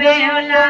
Beula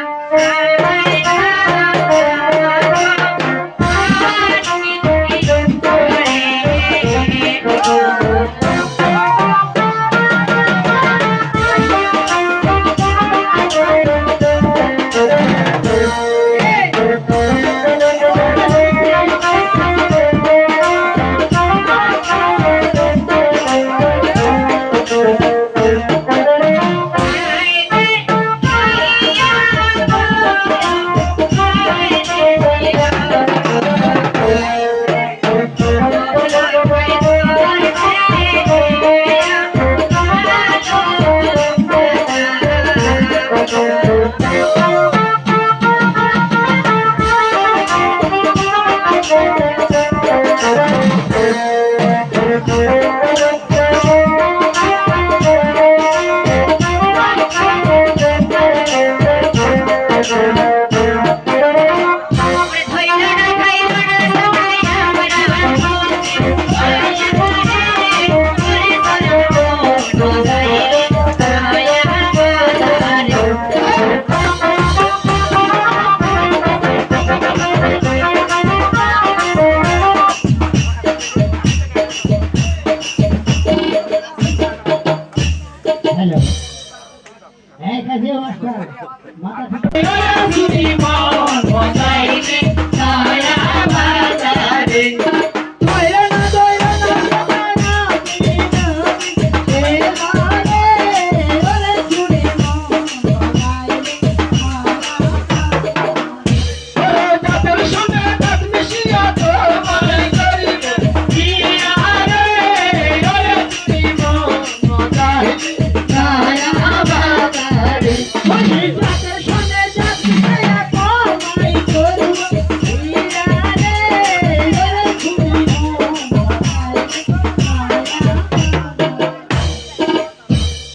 Thank you. এই কাছে master মাথা ঠিক জীবন বসাইবে